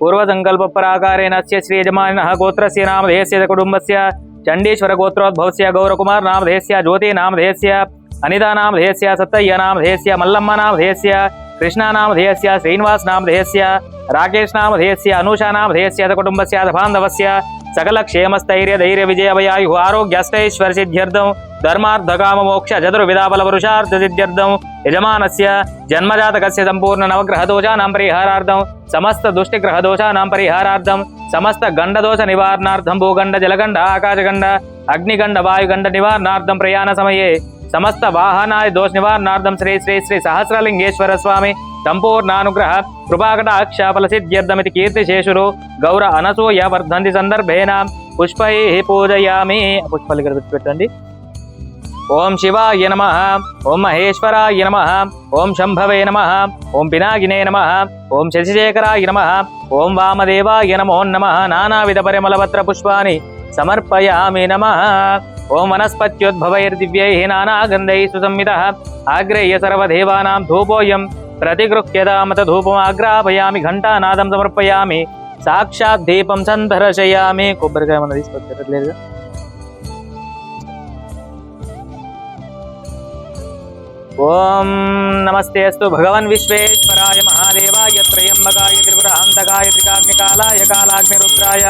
पूर्वसङ्कल्पपराकारेण अस्य श्रीयजमानः गोत्रस्य नामधेयस्य च कुटुम्बस्य चण्डीश्वरगोत्रोद्भवस्य कुमार नामधेयस्य, ज्योति नामधेयस्य, अनिता से सत्तय्य नामधेयस्य मल्लम्म नामधेयस्य कृष्णा नामधेयस्य काम मोक्ष राकेश नामधेयस्य अनुषा नामधेयस्य च कुटुम्बस्य च बान्धवस्य सकलक्षेमस्थैर्य धैर्य विजयवयायुः आरोग्यष्टैश्वर्यसिद्ध्यर्थं धर्मार्थकाममोक्ष चतुर्विधाबलपुरुषार्थसिद्ध्यर्थं यजमानस्य जन्मजातकस्य समस्त गंड दोष निवारणार्थम भूगंड, जलगंड, आकाशगंड, अग्निगंड, वायुगंड निवारणार्थम प्रयाण प्रयाणसमये సమస్త వాహనాయ దోష నివారణార్థం శ్రీ శ్రీ శ్రీ సహస్రలింగేశ్వర స్వామి సంపూర్ణానుగ్రహ కృపాకటాక్షాఫల సిద్ధ్యర్థమితి కీర్తి శేషురు గౌర అనసూయ వర్ధంతి సందర్భేన పుష్పై పూజయామి. పుష్పాలు ఇక్కడ పెట్టండి ఓం శివాయ నమ ఓం మహేశ్వరాయ నమ ఓం శంభవే నమ ఓం పినాగినే నమ ఓం శశిశేఖరాయ నమ ఓం వామదేవాయ నమో నమ. నానావిధ పరిమళపత్ర పుష్పాన్ని సమర్పయామి నమ. ओम वनस्पत्योद्भव दिव्य हि वनस्पत्योद्भवैर्दिव्यैर्नानागन्धैः सुसंमितः। आग्रेय सर्वदेवानां धूपोऽयं प्रतिगृह्यतामथ धूपमाग्रापयामि घण्टानादं समर्पयामि, साक्षात् दीपं सन्दर्शयामि। कोब्बरिकाय मन తీసుకొచ్చారు ओम नमस्ते अस्तु। भगवान विश्वेश्वराय महादेवाय, त्रयंबकाय त्रिपुराहंतकाय त्रिकाग्निकालाय कालाग्निरुद्राय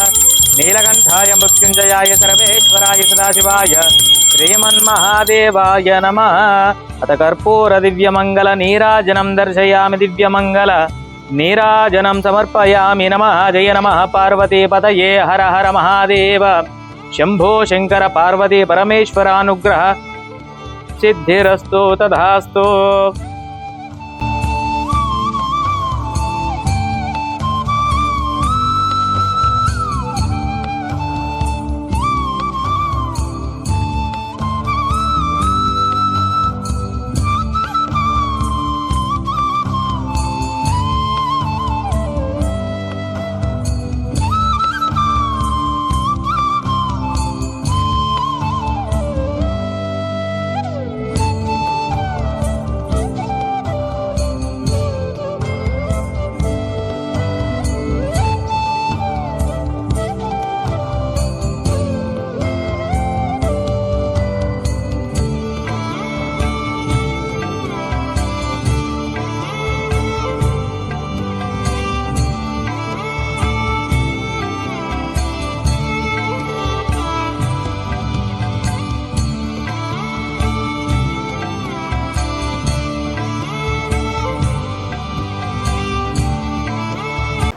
नीलकण्ठाय मृत्युञ्जयाय सर्वेश्वराय सदाशिवाय, श्रीमन्महादेवाय नमः। अथ कर्पूरदिव्यमङ्गलनीराजनं दर्शयामि दिव्यमङ्गल। नीराजनं समर्पयामि नमः। जय नमः पार्वतीपतये हर हर महादेव। शम्भो शङ्कर पार्वती परमेश्वरानुग्रह। सिद्धिरस्तु, तथास्तु।